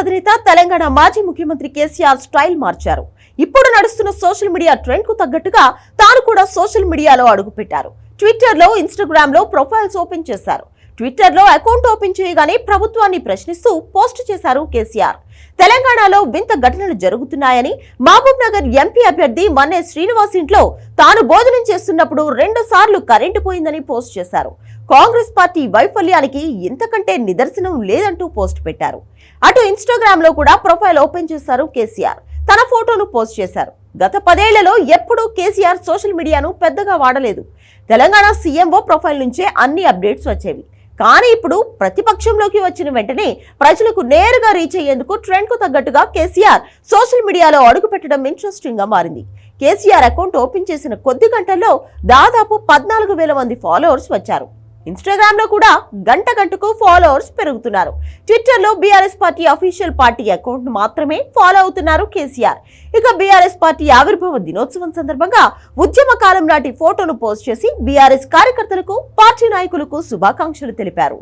అధినేత తెలంగాణ మాజీ ముఖ్యమంత్రి కేసీఆర్ స్టైల్ మార్చారు. ఇప్పుడు నడుస్తున్న సోషల్ మీడియా ట్రెండ్కు తగ్గట్టుగా తాను కూడా సోషల్ మీడియాలో అడుగుపెట్టారు. ట్విట్టర్లో ఇన్స్టాగ్రామ్లో ప్రొఫైల్స్ ఓపెన్ చేశారు. ట్విట్టర్లో అకౌంట్ ఓపెన్ చేయగానే ప్రభుత్వాన్ని ప్రశ్నిస్తూ పోస్ట్ చేశారు కేసీఆర్. తెలంగాణలో వింత ఘటనలు జరుగుతున్నాయని మహబూబ్ నగర్ ఎంపీ అభ్యర్థి మన్నే శ్రీనివాస్ ఇంట్లో తాను భోజనం చేస్తున్నప్పుడు రెండు సార్లు కరెంటు పోయిందని పోస్ట్ చేశారు. కాంగ్రెస్ పార్టీ వైఫల్యానికి ఇంతకంటే నిదర్శనం లేదంటూ పోస్ట్ పెట్టారు. అటు ఇన్స్టాగ్రామ్లో కూడా ప్రొఫైల్ ఓపెన్ చేశారు కేసీఆర్. తన ఫోటోను పోస్ట్ చేశారు. గత పదేళ్ళలో ఎప్పుడూ కేసీఆర్ సోషల్ మీడియాను పెద్దగా వాడలేదు. తెలంగాణ సీఎంఓ ప్రొఫైల్ నుంచే అన్ని అప్డేట్స్ వచ్చేవి. కానీ ఇప్పుడు ప్రతిపక్షంలోకి వచ్చిన వెంటనే ప్రజలకు నేరుగా రీచ్ అయ్యేందుకు ట్రెండ్కు తగ్గట్టుగా కేసీఆర్ సోషల్ మీడియాలో అడుగుపెట్టడం ఇంట్రెస్టింగ్గా ఇంట్రెస్టింగ్గా మారింది. కేసీఆర్ అకౌంట్ ఓపెన్ చేసిన కొద్ది గంటల్లో దాదాపు పద్నాలుగు వేల మంది ఫాలోవర్స్ వచ్చారు. ఇన్స్టాగ్రామ్లో కూడా గంట గంటకు ఫాలోవర్స్ పెరుగుతున్నారు. ట్విట్టర్లో BRS party official party account మాత్రమే ఫాలో అవుతున్నారు కేసీఆర్. ఇక బీఆర్ఎస్ పార్టీ ఆవిర్భావ దినోత్సవం సందర్భంగా ఉద్యమ కాలం నాటి ఫోటోను పోస్ట్ చేసి బీఆర్ఎస్ కార్యకర్తలకు పార్టీ నాయకులకు శుభాకాంక్షలు తెలిపారు.